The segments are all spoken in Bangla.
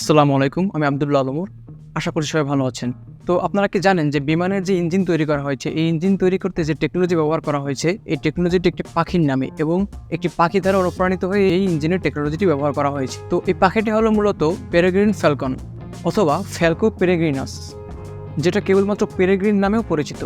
আসসালামু আলাইকুম, আমি আবদুল্লাহ আলমুর। আশা করি সবাই ভালো আছেন। তো আপনারা কি জানেন যে বিমানের যে ইঞ্জিন তৈরি করা হয়েছে, এই ইঞ্জিন তৈরি করতে যে টেকনোলজি ব্যবহার করা হয়েছে, এই টেকনোলজিটি একটি পাখির নামে এবং একটি পাখি দ্বারা অনুপ্রাণিত হয়ে এই ইঞ্জিনের টেকনোলজিটি ব্যবহার করা হয়েছে। তো এই পাখিটি হলো মূলত পেরেগ্রিন ফ্যালকন অথবা ফ্যালকো পেরেগ্রিনাস যেটা কেবলমাত্র পেরেগ্রিন নামেও পরিচিত।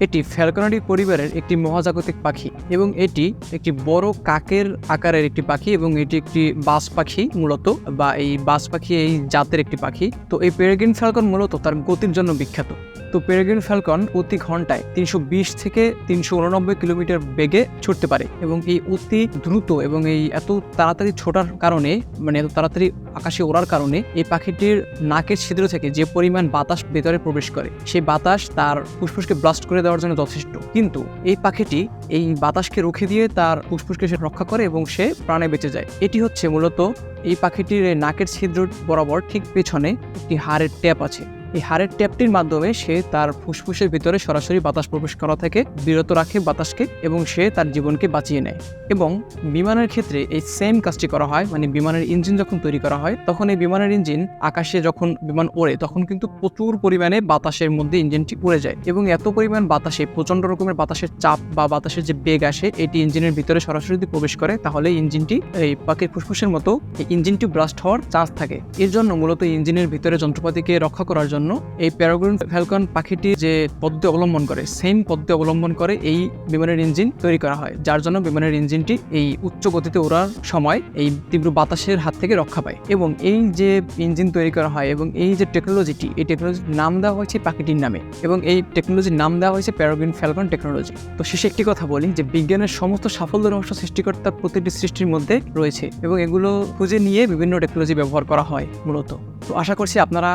এটি ফ্যালকনারি পরিবারের একটি মহাজাগতিক পাখি এবং এটি একটি বড় কাকের আকারের একটি পাখি এবং এটি একটি বাস পাখি মূলত বা এই বাস পাখি এই জাতের একটি পাখি। তো এই পেরেগ্রিন ফ্যালকন মূলত তার গতির জন্য বিখ্যাত। তো পেরেগ্রিন ফ্যালকন প্রতি ঘন্টায় তিনশো বিশ থেকে তিনশো উননব্বই কিলোমিটার বেগে ছুটতে পারে এবং এই অতি দ্রুত এবং এই এত তাড়াতাড়ি ছোটার কারণে মানে এত তাড়াতাড়ি আকাশে ওড়ার কারণে এই পাখিটির নাকের ছিদ্র থেকে যে পরিমাণ বাতাস ভেতরে প্রবেশ করে, সেই বাতাস তার ফুসফুসকে ব্লাস্ট করে দেওয়ার জন্য যথেষ্ট। কিন্তু এই পাখিটি এই বাতাসকে রুখে দিয়ে তার ফুসফুসকে সে রক্ষা করে এবং সে প্রাণে বেঁচে যায়। এটি হচ্ছে মূলত এই পাখিটির নাকের ছিদ্র বরাবর ঠিক পেছনে একটি হাড়ের ট্যাপ আছে। এই হাড়ের ট্যাপটির মাধ্যমে সে তার ফুসফুসের ভিতরে সরাসরি বাতাস প্রবেশ করা থেকে বিরত রাখে বাতাসকে এবং সে তার জীবনকে বাঁচিয়ে নেয়। এবং বিমানের ক্ষেত্রে এই সেম কাজটি করা হয় মানে বিমানের ইঞ্জিন যখন তৈরি করা হয়, তখন এই বিমানের ইঞ্জিন আকাশে যখন বিমান ওড়ে, তখন কিন্তু প্রচুর পরিমাণে বাতাসের মধ্যে ইঞ্জিনটি উড়ে যায়। এবং এত পরিমাণ বাতাসে, প্রচণ্ড রকমের বাতাসের চাপ বা বাতাসের যে বেগ আসে, এটি ইঞ্জিনের ভিতরে সরাসরি যদি প্রবেশ করে, তাহলে ইঞ্জিনটি এই পাখির ফুসফুসের মতো, এই ইঞ্জিনটি ব্লাস্ট হওয়ার চান্স থাকে। এর জন্য মূলত ইঞ্জিনের ভিতরে যন্ত্রপাতিকে রক্ষা করার জন্য এই প্যারাগ্রিন ফ্যালকন পাখিটি যে পদ্ধতি অবলম্বন করে সেম পদ্ধতি অবলম্বন করে এই বিমানের ইঞ্জিন তৈরি করা হয়, যার জন্য বিমানের ইঞ্জিনটি এই উচ্চ গতিতে ওড়ার সময় এই তীব্র বাতাসের হাত থেকে রক্ষা পায়। এবং এই যে ইঞ্জিন তৈরি করা হয় এবং এই যে টেকনোলজিটি এই টেকনোলজির নাম দেওয়া হয়েছে পাখিটির নামে। এবং এই টেকনোলজির নাম দেওয়া হয়েছে প্যারাগ্রিন ফ্যালকন টেকনোলজি তো শেষে একটি কথা বলি যে বিজ্ঞানের সমস্ত সাফল্য রহস্য সৃষ্টিকর্তার প্রতিটি সৃষ্টির মধ্যে রয়েছে এবং এগুলো খুঁজে নিয়ে বিভিন্ন টেকনোলজি ব্যবহার করা হয় মূলত। তো আশা করছি আপনারা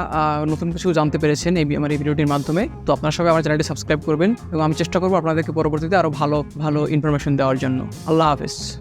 নতুন কিছু জানতে পেরেছেন এই আমার এই ভিডিওটির মাধ্যমে। তো আপনারা সবাই আমার চ্যানেলটি সাবস্ক্রাইব করবেন এবং আমি চেষ্টা করব আপনাদেরকে পরবর্তীতে আরও ভালো ভালো ইনফরমেশন দেওয়ার জন্য। আল্লাহ হাফেজ।